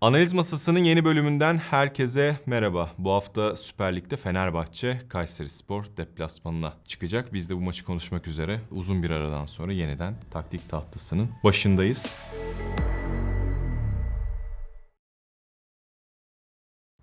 Analiz Masası'nın yeni bölümünden herkese merhaba. Bu hafta Süper Lig'de Fenerbahçe Kayseri Spor deplasmanına çıkacak. Biz de bu maçı konuşmak üzere uzun bir aradan sonra yeniden taktik tahtasının başındayız.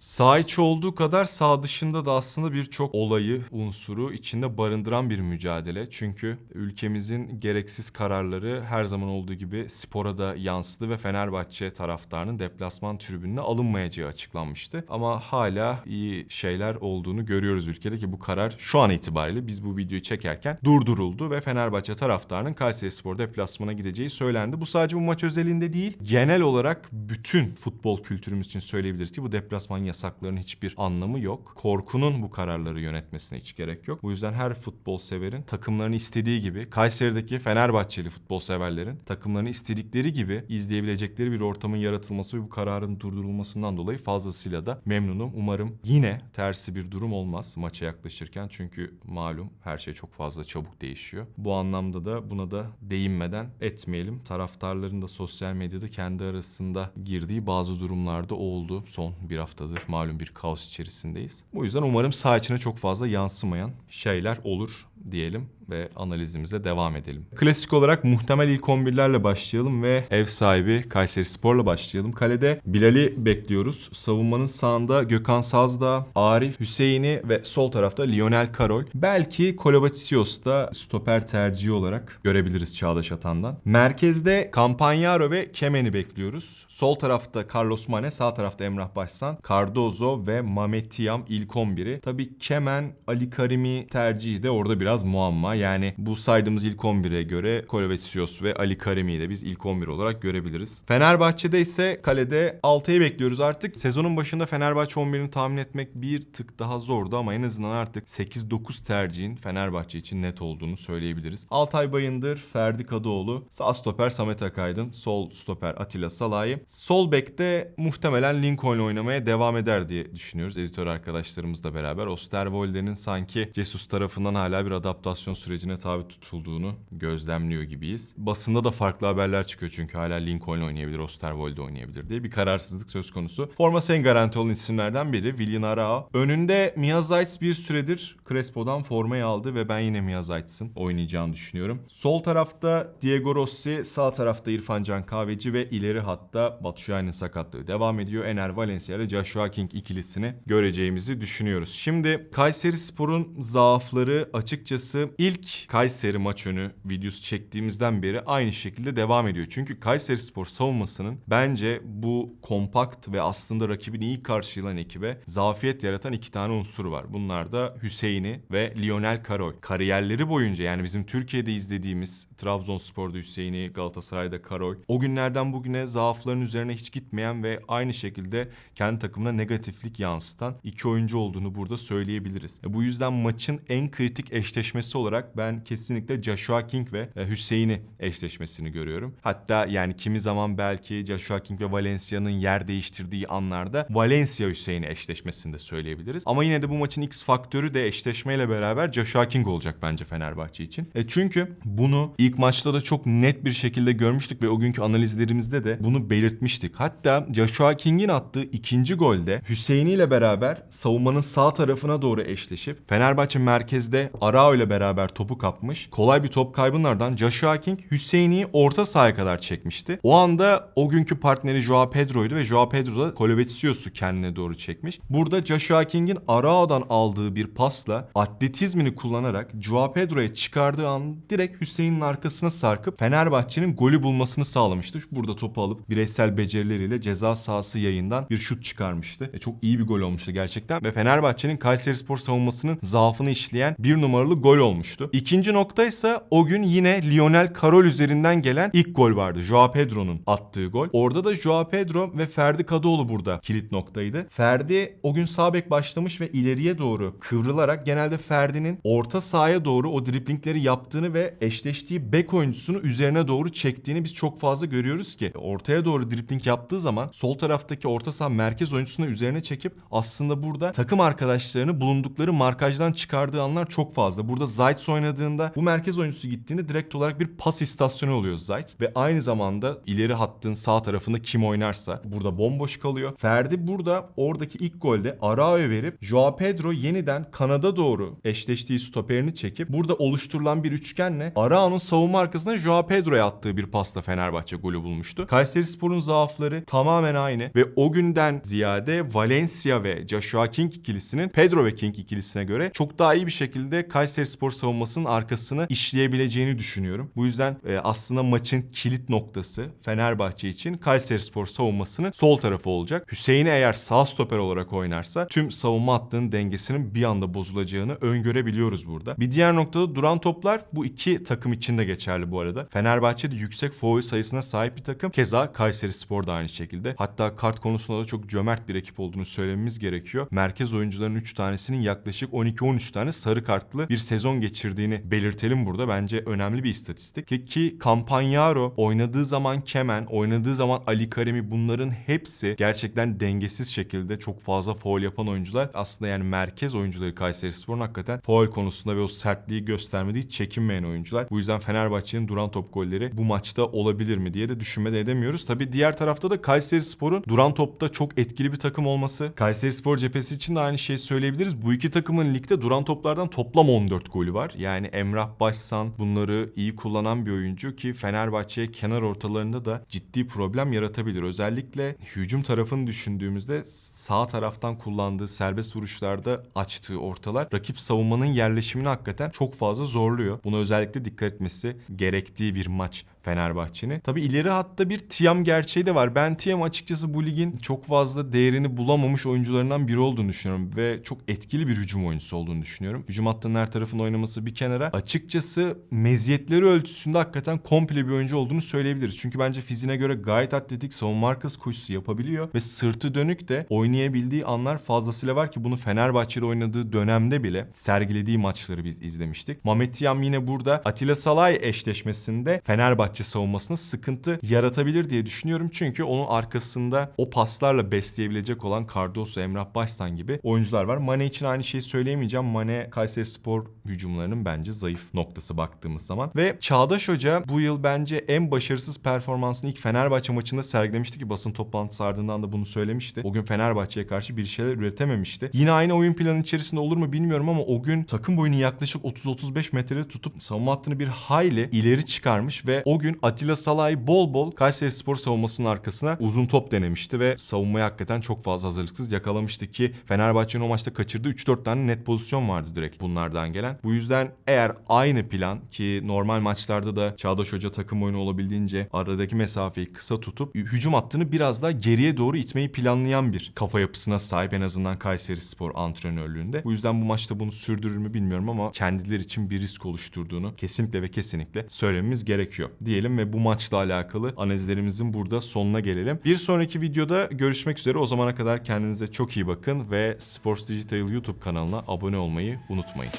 Sağ içi olduğu kadar sağ dışında da aslında birçok olayı, unsuru içinde barındıran bir mücadele. Çünkü ülkemizin gereksiz kararları her zaman olduğu gibi spora da yansıdı ve Fenerbahçe taraftarının deplasman tribününe alınmayacağı açıklanmıştı. Ama hala iyi şeyler olduğunu görüyoruz ülkede ki bu karar şu an itibariyle biz bu videoyu çekerken durduruldu ve Fenerbahçe taraftarının Kayserispor deplasmana gideceği söylendi. Bu sadece bu maç özelinde değil, genel olarak bütün futbol kültürümüz için söyleyebiliriz ki bu deplasman yasaklarının hiçbir anlamı yok. Korkunun bu kararları yönetmesine hiç gerek yok. Bu yüzden her futbol severin takımlarını istediği gibi Kayseri'deki Fenerbahçeli futbol severlerin takımlarını istedikleri gibi izleyebilecekleri bir ortamın yaratılması ve bu kararın durdurulmasından dolayı fazlasıyla da memnunum. Umarım yine tersi bir durum olmaz maça yaklaşırken çünkü malum her şey çok fazla çabuk değişiyor. Bu anlamda da buna da değinmeden etmeyelim. Taraftarların da sosyal medyada kendi arasında girdiği bazı durumlarda oldu. Son bir haftadır malum bir kaos içerisindeyiz. Bu yüzden umarım saha içine çok fazla yansımayan şeyler olur diyelim ve analizimize devam edelim. Klasik olarak muhtemel ilk 11'lerle başlayalım ve ev sahibi Kayseri Spor'la başlayalım. Kalede Bilal'i bekliyoruz. Savunmanın sağında Gökhan Sazdağ, Arif, Hüseyin'i ve sol tarafta Lionel Karol. Belki Kolovatios da stoper tercihi olarak görebiliriz Çağdaş Atan'dan. Merkezde Campagnaro ve Kemen'i bekliyoruz. Sol tarafta Carlos Mane, sağ tarafta Emrah Başsan, Cardozo ve Mametiyam ilk 11'i. Tabii Kemen, Ali Karimi tercihi de orada biraz muamma. Yani bu saydığımız ilk 11'e göre Kolovasios ve Ali Karimi'yi de biz ilk 11 olarak görebiliriz. Fenerbahçe'de ise kalede Altay'ı bekliyoruz artık. Sezonun başında Fenerbahçe 11'ini tahmin etmek bir tık daha zordu ama en azından artık 8-9 tercihin Fenerbahçe için net olduğunu söyleyebiliriz. Altay Bayındır, Ferdi Kadıoğlu, sağ stoper Samet Akaydın, sol stoper Atilla Salahi. Sol bekte muhtemelen Lincoln oynamaya devam eder diye düşünüyoruz editör arkadaşlarımızla beraber. Osterwolde'nin sanki Jesus tarafından hala bir adaptasyon sürecine tabi tutulduğunu gözlemliyor gibiyiz. Basında da farklı haberler çıkıyor çünkü hala Lincoln oynayabilir, Osterwolde oynayabilir diye bir kararsızlık söz konusu. Forması en garanti olan isimlerden biri Willian Arao. Önünde Mia Zayt bir süredir Crespo'dan formayı aldı ve ben yine Mia Zayt'sın oynayacağını düşünüyorum. Sol tarafta Diego Rossi, sağ tarafta İrfan Can Kahveci ve ileri hatta Batu Şahin'in sakatlığı devam ediyor. Ener Valencia ile Joshua King ikilisini göreceğimizi düşünüyoruz. Şimdi Kayseri Spor'un zaafları açıkçası ilk Kayseri maç önü videosu çektiğimizden beri aynı şekilde devam ediyor. Çünkü Kayseri Spor savunmasının bence bu kompakt ve aslında rakibini iyi karşılayan ekibe zafiyet yaratan iki tane unsur var. Bunlar da Hüseyin'i ve Lionel Karol. Kariyerleri boyunca yani bizim Türkiye'de izlediğimiz Trabzonspor'da Hüseyin'i, Galatasaray'da Karol. O günlerden bugüne zaafların üzerine hiç gitmeyen ve aynı şekilde kendi takımına negatiflik yansıtan iki oyuncu olduğunu burada söyleyebiliriz. E, Bu yüzden maçın en kritik eşleşmesi olarak ben kesinlikle Joshua King ve e, Hüseyin'i eşleşmesini görüyorum. Hatta yani kimi zaman belki Joshua King ve Valencia'nın yer değiştirdiği anlarda Valencia Hüseyin'i eşleşmesini de söyleyebiliriz. Ama yine de bu maçın X faktörü de eşleşmeyle beraber Joshua King olacak bence Fenerbahçe için. E çünkü bunu ilk maçta da çok net bir şekilde görmüştük ve o günkü analizlerimizde de bunu belirtmiştik. Hatta Joshua King'in attığı ikinci golde Hüseyin'i ile beraber savunmanın sağ tarafına doğru eşleşip Fenerbahçe merkezde Arao ile beraber topu kapmış. Kolay bir top kaybınlardan Joshua King Hüseyin'i orta sahaya kadar çekmişti. O anda o günkü partneri Joao Pedro'ydu ve Joao Pedro da Kolovetsiyos'u kendine doğru çekmiş. Burada Joshua King'in Arao'dan aldığı bir pasla atletizmini kullanarak Joao Pedro'ya çıkardığı an direkt Hüseyin'in arkasına sarkıp Fenerbahçe'nin golü bulmasını sağlamıştı. Burada topu alıp bireysel becerileriyle ceza sahası yayından bir şut çıkarmıştı. E, çok iyi bir gol olmuştu gerçekten ve Fenerbahçe'nin Kayserispor savunmasının zaafını işleyen bir numaralı gol olmuştu. İkinci nokta ise o gün yine Lionel Karol üzerinden gelen ilk gol vardı. Joao Pedro'nun attığı gol. Orada da Joao Pedro ve Ferdi Kadıoğlu burada kilit noktaydı. Ferdi o gün sağ bek başlamış ve ileriye doğru kıvrılarak genelde Ferdi'nin orta sahaya doğru o driplingleri yaptığını ve eşleştiği bek oyuncusunu üzerine doğru çektiğini biz çok fazla görüyoruz ki. Ortaya doğru dripling yaptığı zaman sol taraftaki orta saha merkez oyuncusunu üzerine çekip aslında burada takım arkadaşlarını bulundukları markajdan çıkardığı anlar çok fazla. Burada Zayt's oynadığında bu merkez oyuncusu gittiğinde direkt olarak bir pas istasyonu oluyor Zayt. Ve aynı zamanda ileri hattın sağ tarafında kim oynarsa burada bomboş kalıyor. Ferdi burada oradaki ilk golde Arao'ya verip Joao Pedro yeniden kanada doğru eşleştiği stoperini çekip burada oluşturulan bir üçgenle Arao'nun savunma arkasına Joao Pedro'ya attığı bir pasla Fenerbahçe golü bulmuştu. Kayserispor'un zaafları tamamen aynı ve o günden ziyade Valencia ve Joshua King ikilisinin Pedro ve King ikilisine göre çok daha iyi bir şekilde Kayserispor savunmasının arkasını işleyebileceğini düşünüyorum. Bu yüzden e, aslında maçın kilit noktası Fenerbahçe için Kayserispor savunmasının sol tarafı olacak. Hüseyin eğer sağ stoper olarak oynarsa tüm savunma hattının dengesinin bir anda bozulacağını öngörebiliyoruz burada. Bir diğer noktada duran toplar bu iki takım için de geçerli bu arada. Fenerbahçe de yüksek foul sayısına sahip bir takım. Keza Kayserispor da aynı şekilde. Hatta kart konusunda da çok cömert bir ekip olduğunu söylememiz gerekiyor. Merkez oyuncuların 3 tanesinin yaklaşık 12-13 tane sarı kartlı bir sezon geçirdiğini belirtelim burada. Bence önemli bir istatistik. Ki, ki Campagnaro oynadığı zaman Kemen, oynadığı zaman Ali Karemi bunların hepsi gerçekten dengesiz şekilde çok fazla foul yapan oyuncular. Aslında yani merkez oyuncuları Kayserispor'un hakikaten foul konusunda ve o sertliği göstermediği çekinmeyen oyuncular. Bu yüzden Fenerbahçe'nin duran top golleri bu maçta olabilir mi diye de düşünmede edemiyoruz. Tabii diğer tarafta da Kayserispor'un duran topta çok etkili bir takım olması. Kayserispor cephesi için de aynı şeyi söyleyebiliriz. Bu iki takımın ligde duran toplardan toplam 14 golü var. Yani Emrah Başsan bunları iyi kullanan bir oyuncu ki Fenerbahçe'ye kenar ortalarında da ciddi problem yaratabilir. Özellikle hücum tarafını düşündüğümüzde sağ taraftan kullandığı serbest vuruşlarda açtığı ortalar rakip savunmanın yerleşimini hakikaten çok fazla zorluyor. Buna özellikle dikkat etmesi gerektiği bir maç Fenerbahçe'nin. Tabi ileri hatta bir Tiam gerçeği de var. Ben Tiam açıkçası bu ligin çok fazla değerini bulamamış oyuncularından biri olduğunu düşünüyorum ve çok etkili bir hücum oyuncusu olduğunu düşünüyorum. Hücum hattının her tarafın oynaması bir kenara. Açıkçası meziyetleri ölçüsünde hakikaten komple bir oyuncu olduğunu söyleyebiliriz. Çünkü bence fiziğine göre gayet atletik savunma arkası koşusu yapabiliyor ve sırtı dönük de oynayabildiği anlar fazlasıyla var ki bunu Fenerbahçe'de oynadığı dönemde bile sergilediği maçları biz izlemiştik. Mehmet Tiam yine burada Atilla Salay eşleşmesinde Fenerbahçe savunmasına sıkıntı yaratabilir diye düşünüyorum. Çünkü onun arkasında o paslarla besleyebilecek olan Cardoso, Emrah Başsan gibi oyuncular var. Mane için aynı şeyi söyleyemeyeceğim. Mane Kayseri Spor hücumlarının bence zayıf noktası baktığımız zaman. Ve Çağdaş Hoca bu yıl bence en başarısız performansını ilk Fenerbahçe maçında sergilemişti ki basın toplantısı ardından da bunu söylemişti. O gün Fenerbahçe'ye karşı bir şeyler üretememişti. Yine aynı oyun planı içerisinde olur mu bilmiyorum ama o gün takım boyunu yaklaşık 30-35 metrede tutup savunma hattını bir hayli ileri çıkarmış ve o gün Atilla Salay bol bol Kayseri Spor savunmasının arkasına uzun top denemişti ve savunmayı hakikaten çok fazla hazırlıksız yakalamıştı ki Fenerbahçe'nin o maçta kaçırdığı 3-4 tane net pozisyon vardı direkt bunlardan gelen. Bu yüzden eğer aynı plan ki normal maçlarda da Çağdaş Hoca takım oyunu olabildiğince aradaki mesafeyi kısa tutup hücum hattını biraz daha geriye doğru itmeyi planlayan bir kafa yapısına sahip en azından Kayseri Spor antrenörlüğünde. Bu yüzden bu maçta bunu sürdürür mü bilmiyorum ama kendileri için bir risk oluşturduğunu kesinlikle ve kesinlikle söylememiz gerekiyor diyelim ve bu maçla alakalı analizlerimizin burada sonuna gelelim. Bir sonraki videoda görüşmek üzere. O zamana kadar kendinize çok iyi bakın ve Sports Digital YouTube kanalına abone olmayı unutmayın.